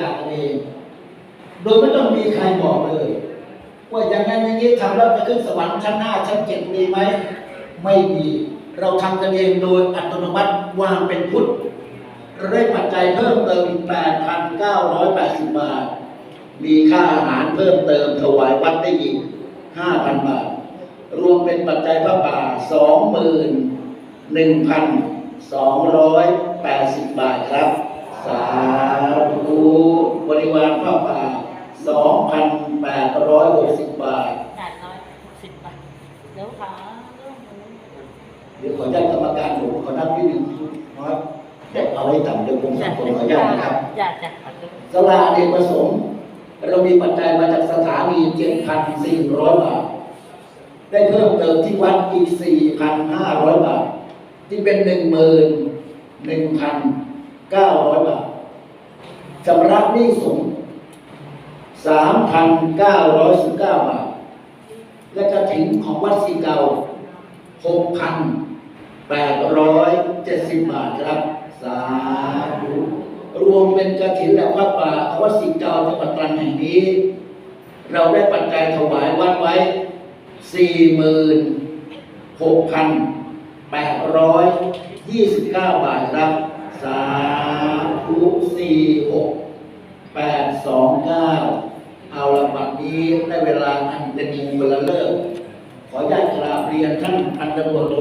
จาคกันเอง โดยไม่ต้องมีใครบอกเลย ว่าอย่างนั้นอย่างนี้ทำแล้วจะขึ้นสวรรค์ชั้นห้าชั้นเจ็ดมีไหม ไม่มี เราทำกันเองโดยอัตโนมัติวางเป็นพุทธเราได้ปัจจัยเพิ่มเติมอีก8,980 บาท มีค่าอาหารเพิ่มเติมถวายวัดได้อีก 5,000 บาท รวมเป็นปัจจัยพระป่า 21,280 บาทครับสาธุบ ริวารพระป่า2,860 บาท แปดร้อยหกสิบบาทเดี๋ยวขาเรื่องหมูเดี๋ยวขออนุญาตกรรมการผมขอนับนิดหนึ่งนะครับเดี๋ยวเอาไว้ต่ำเดี๋ยวผมสับผมขออนุญาตนะครับ อยากจะขอดูสลาเด็กประสงค์เรามีปัจจัยมาจากสถานี 7,400 บาท ได้เพิ่มเติมที่วัดอีก 4,500 บาท ที่เป็น 11,900 บาท ชำระหนี้สงสามพันเก้าร้อยสิบเก้าบาท และกระถิ่นของวัดสีเกาหกพันแปดร้อยเจ็ดสิบบาทครับ สาธุ รวมเป็นกระถิ่นและพระป่าวัดสีเกาจังหวัดตรังแห่งนี้ เราได้ปัจจัยถวายวัดไว้สี่หมื่นหกพันแปดร้อยยี่สิบเก้าบาทครับ สาธุสี่หก สองเก้าเอาละบัดนี้ได้เวลาอันเป็นมงคลเลิก ขออนุญาตกราบเรียนท่านพันตำรวจโท